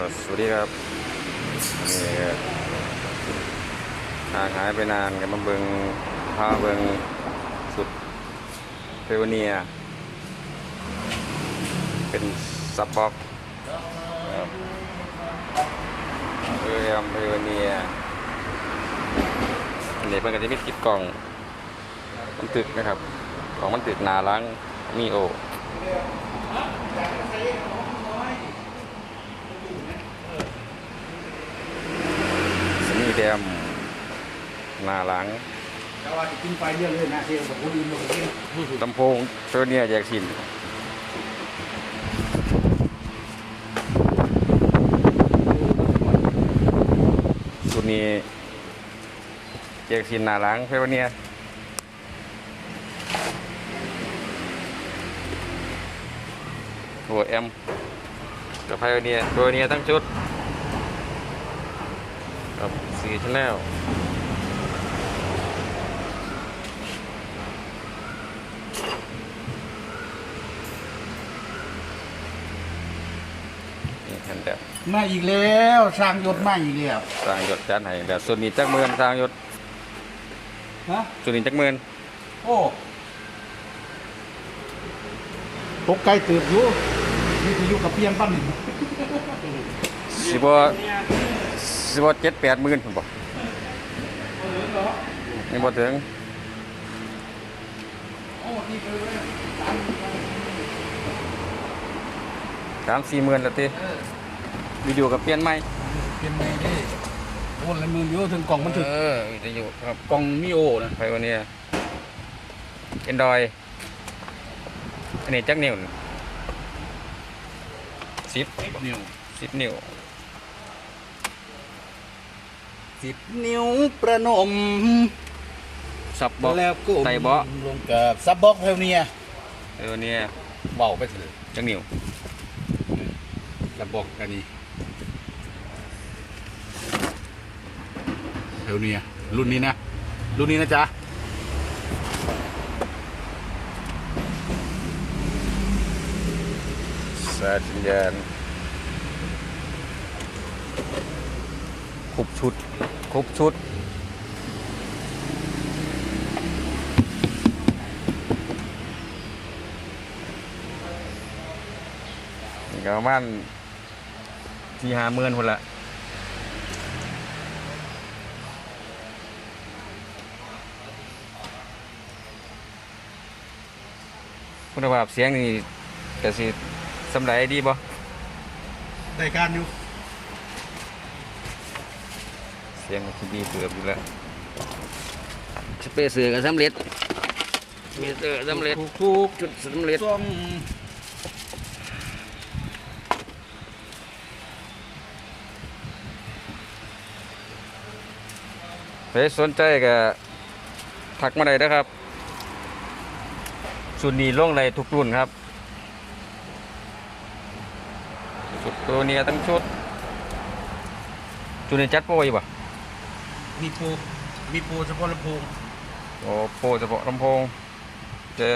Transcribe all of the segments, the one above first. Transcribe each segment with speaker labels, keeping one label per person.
Speaker 1: สวัสดีครับนี่ห่างหายไปนานกันมาเบิงพาเบิงสุดเพวเนีย เป็นซับบ็อกคเรียมเพวเนียอันนี้เป็นกระติมิตกิดกล่องมันตึกนะครับ ของมันตึกนาล้างมีโอ สมีแดมห นาหลัง
Speaker 2: แต่ว่ากินไปเยอะเลยนะเที่ยวกับคนอื่นเลยกิน
Speaker 1: ลำโพงเฟอร์เนียแยกชิ้นสุดนี้แยกชิ้นหนาหลังเฟอร์เนียหัวแอมกับไฟเนียเฟอร์เนียทั้งชุดกับสีชแนล ห็นแบบ
Speaker 2: มาอีกแล้วสร้างยศมาอีกแล้ว
Speaker 1: สร้างยศจานให้แบบส่วนนี้จักเมือนสร้างยศ
Speaker 2: ฮะ
Speaker 1: ส่วนนี้จักเมือน
Speaker 2: โอ้ตกไกลตืบอยู่นี่ที่อยู่กับเพียงปั้นนี่
Speaker 1: สิบสิบเจ็ดแปดหมื่นผมบอกนี่บ่ถึง
Speaker 2: โอ้ที่ไปเลย
Speaker 1: สามสี่หมื่นแล้วที วิดีโอกับเปลี่ยนใหม่
Speaker 2: เป็นไงดิโอนละหมื่นอยู่ถึงกล่องมันถึง
Speaker 1: เออวิดีโอครับ
Speaker 2: กล่องมีโอนะ
Speaker 1: ไฟวันนี้เอ็นดอยอันนี้จักนิ้วสิบ
Speaker 2: นิ้ว
Speaker 1: สิบนิ้ว
Speaker 2: สิบนิ้วประนม
Speaker 1: สับบอก
Speaker 2: แล้วก็
Speaker 1: ไตเบาะ
Speaker 2: ลงกับซับบ็อกเทลเนีย
Speaker 1: ไฟวันนี้
Speaker 2: เบาไปเถอะ
Speaker 1: จักนิ้ว
Speaker 2: ซับบ็อกอันนี้เท ลเนียรุ่นนี้นะ รุ่นนี้นะจ๊ะ
Speaker 1: สายสัญญาณครบชุด ครบชุดนี่ก็ประมาณที่หาเมื่นคนละ คุณภาพเสียงนี่ก็สิสำไรดีบ่
Speaker 2: รายการอยู่
Speaker 1: เสียงก็สิดีเกือบอยู่แล้ว
Speaker 3: สเปเซอร์ก็สำเร็จมีเตอร์สำเร็จ
Speaker 2: ถูกถูก
Speaker 3: จุดสำเร็จ
Speaker 2: ต้อง
Speaker 1: ใครสนใจก็ทักมาได้นะครับ สุดนี้ลงในทุกรุ่นครับสุดตัวนี้ทั้งชุดชุดนี้จัดโปรอยู่ป่ะ
Speaker 2: มีปูมีปูเฉพาะลำโพง
Speaker 1: โอ้โปรเฉพาะลำโพงเจะ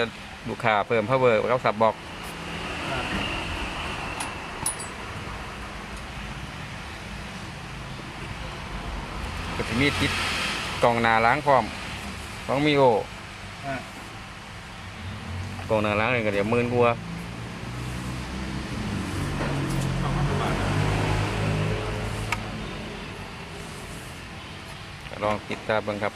Speaker 1: ลูกค้าเพิ่ม power กับสับบอกก็จะมีติดกล่องหน้าล้างพร้อมของมีโอ
Speaker 2: อ่า ก
Speaker 1: ล่องหน้าล้างนี่ก็เดี๋ยวหมื่นกว่าลองติดตามเบิ่งครับ